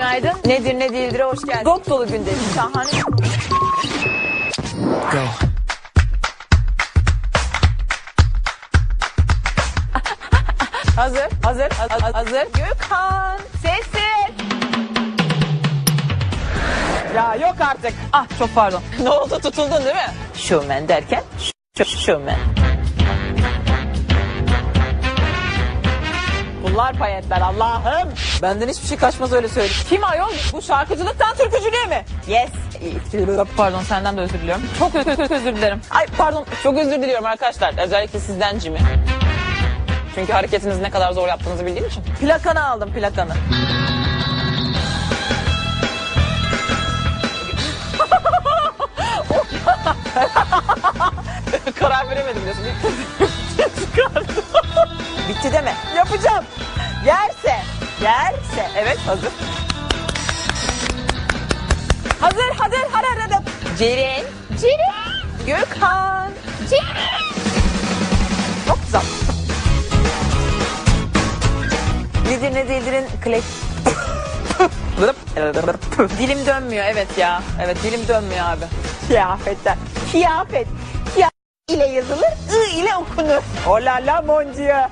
Günaydın. Nedir ne değildir hoş geldin. Dop dolu gündeyiz. Şahane. Go. Hazır, hazır, hazır, hazır. Gökhan, sessin. Ya yok artık. Ah çok pardon. Ne oldu tutuldun değil mi? Showman derken ş- Bunlar payetler Allah'ım. Benden hiçbir şey kaçmaz öyle söyle. Kim ayol? Bu şarkıcılıktan türkücülüğe mi? Yes. Pardon senden de özür diliyorum. Çok çok çok özür dilerim. Ay pardon çok özür diliyorum arkadaşlar. Özellikle sizden Jimmy. Çünkü hareketinizi ne kadar zor yaptığınızı bildiğim için. Plakanı aldım plakanı. Karar veremedim. Çıkardım. Bitti deme. Yapacağım. Yerse. Yerse. Evet hazır. Hazır hazır hazır hazır. Cerin. Cerin. Gökhan. Cerin. Çok güzel. Nedir ne değildirin klek. Dilim dönmüyor evet ya. Evet dilim dönmüyor abi. Kıyafetler. Kıyafet. Kıyafet ile yazılır, ı ile okunur. Oh la la mon dieu.